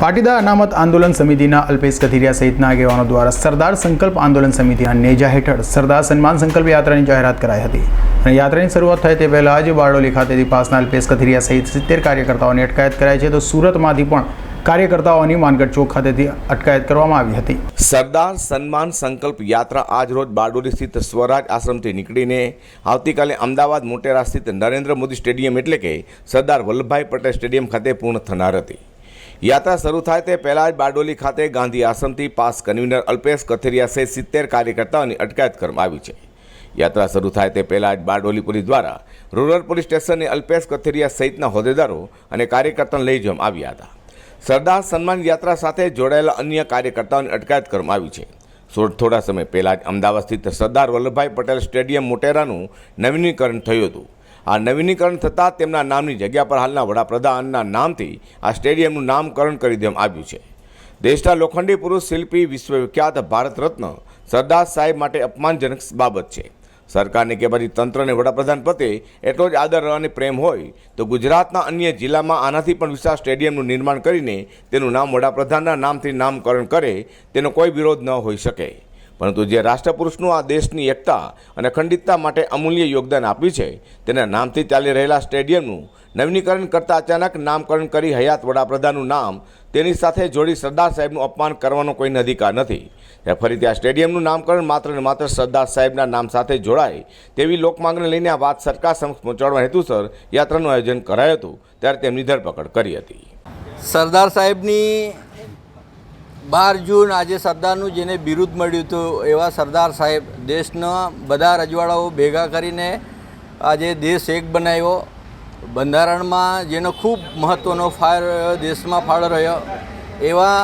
પાટીદાર અનામત આંદોલન સમિતિના અલ્પેશ કથિરિયા સહિતના આગેવાનો દ્વારા સરદાર સંકલ્પ આંદોલન સમિતિના નેજા હેઠળ સરદાર સન્માન સંકલ્પ યાત્રાની જાહેરાત કરાઈ હતી. અને યાત્રાની શરૂઆત થાય તે પહેલાં જ બારડોલી ખાતેથી પાસના અલ્પેશ કથિરિયા સહિત સિત્તેર કાર્યકર્તાઓની અટકાયત કરાઈ છે. તો સુરતમાંથી પણ કાર્યકર્તાઓની માનગઢ ચોક ખાતેથી અટકાયત કરવામાં આવી હતી. સરદાર સન્માન સંકલ્પ યાત્રા આજરોજ બારડોલી સ્થિત સ્વરાજ આશ્રમથી નીકળીને આવતીકાલે અમદાવાદ મોટેરા સ્થિત નરેન્દ્ર મોદી સ્ટેડિયમ એટલે કે સરદાર વલ્લભભાઈ પટેલ સ્ટેડિયમ ખાતે પૂર્ણ થનાર હતી. યાત્રા શરૂ થાય તે પહેલાં જ બારડોલી ખાતે ગાંધી આશ્રમથી પાસ કન્વીનર અલ્પેશ કથિરિયા સહિત સિત્તેર કાર્યકર્તાઓની અટકાયત કરવામાં આવી છે. યાત્રા શરૂ થાય તે પહેલાં જ બારડોલી પોલીસ દ્વારા રૂરલ પોલીસ સ્ટેશનને અલ્પેશ કથિરિયા સહિતના હોદ્દેદારો અને કાર્યકર્તાઓને લઈ જવામાં આવ્યા હતા. સરદાર સન્માન યાત્રા સાથે જોડાયેલા અન્ય કાર્યકર્તાઓની અટકાયત કરવામાં આવી છે. સો- થોડા સમય પહેલાં જ અમદાવાદ સ્થિત સરદાર વલ્લભભાઈ પટેલ સ્ટેડિયમ મોટેરાનું નવીનીકરણ થયું હતું. આ નવીનીકરણ થતાં તેમના નામની જગ્યા પર હાલના વડાપ્રધાનના નામથી આ સ્ટેડિયમનું નામકરણ કરી દેવામાં આવ્યું છે. દેશના લોખંડી પુરુષ શિલ્પી વિશ્વવિખ્યાત ભારત રત્ન સરદાર સાહેબ માટે અપમાનજનક બાબત છે. સરકારને કે પછી તંત્રને વડાપ્રધાન પ્રત્યે એટલો જ આદર અને પ્રેમ હોય તો ગુજરાતના અન્ય જિલ્લામાં આનાથી પણ વિશાળ સ્ટેડિયમનું નિર્માણ કરીને તેનું નામ વડાપ્રધાનના નામથી નામકરણ કરે તેનો કોઈ વિરોધ ન હોઈ શકે. પરંતુ જે રાષ્ટ્રપુરુષનું આ દેશની એકતા અને અખંડિતતા માટે અમૂલ્ય યોગદાન આપ્યું છે, તેના નામથી ચાલી રહેલા સ્ટેડિયમનું નવીનીકરણ કરતાં અચાનક નામકરણ કરી હયાત વડાપ્રધાનનું નામ તેની સાથે જોડી સરદાર સાહેબનું અપમાન કરવાનો કોઈને અધિકાર નથી. ત્યારે ફરીથી આ સ્ટેડિયમનું નામકરણ માત્ર ને માત્ર સરદાર સાહેબના નામ સાથે જોડાય તેવી લોકમાંગને લઈને આ વાત સરકાર સમક્ષ પહોંચાડવા હેતુસર યાત્રાનું આયોજન કરાયું હતું, ત્યારે તેમની ધરપકડ કરી હતી. સરદાર સાહેબની બાર જૂન આજે સરદારનું જેને બિરુદ મળ્યું હતું, એવા સરદાર સાહેબ દેશના બધા રજવાડાઓ ભેગા કરીને આજે દેશ એક બનાવ્યો. બંધારણમાં જેનો ખૂબ મહત્ત્વનો ફાળો દેશમાં ફાળો રહ્યો, એવા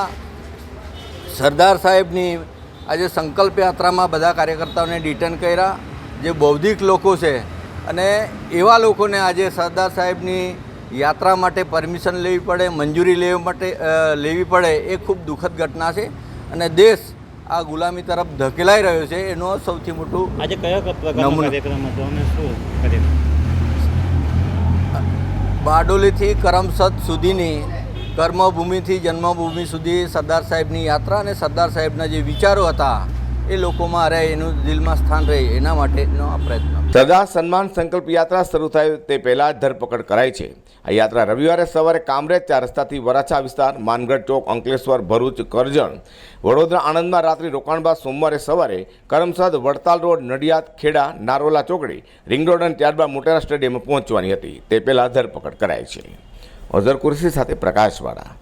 સરદાર સાહેબની આજે સંકલ્પ યાત્રામાં બધા કાર્યકર્તાઓને ડિટેન કર્યા. જે બૌદ્ધિક લોકો છે અને એવા લોકોને આજે સરદાર સાહેબની યાત્રા માટે પરમિશન લેવી પડે મંજૂરી લેવા માટે લેવી પડે એ ખૂબ દુઃખદ ઘટના છે. અને દેશ આ ગુલામી તરફ ધકેલાઈ રહ્યો છે એનો સૌથી મોટું આજે કયા કાર્યક્રમ હતો અને શું બારડોલીથી કરમસદ સુધીની કર્મભૂમિથી જન્મભૂમિ સુધી સરદાર સાહેબની યાત્રા અને સરદાર સાહેબના જે વિચારો હતા એ લોકોમાં રહે એનું દિલમાં સ્થાન રહે એના માટેનો આ પ્રયત્ન. સરદાર સન્માન સંકલ્પ યાત્રા શરૂ થાય તે પહેલાં જ ધરપકડ કરાઈ છે. આ યાત્રા રવિવારે સવારે કામરેજ ચાર રસ્તાથી વરાછા વિસ્તાર, માનગઢ ચોક, અંકલેશ્વર, ભરૂચ, કરજણ, વડોદરા આણંદમાં રાત્રિ રોકાણ બાદ સોમવારે સવારે કરમસદ, વડતાલ રોડ, નડિયાદ, ખેડા, નારોલા ચોકડી, રિંગ રોડ અને ત્યારબાદ મોટેરા સ્ટેડિયમમાં પહોંચવાની હતી. તે પહેલાં ધરપકડ કરાઈ છે. અઝર કુરશી સાથે પ્રકાશવાળા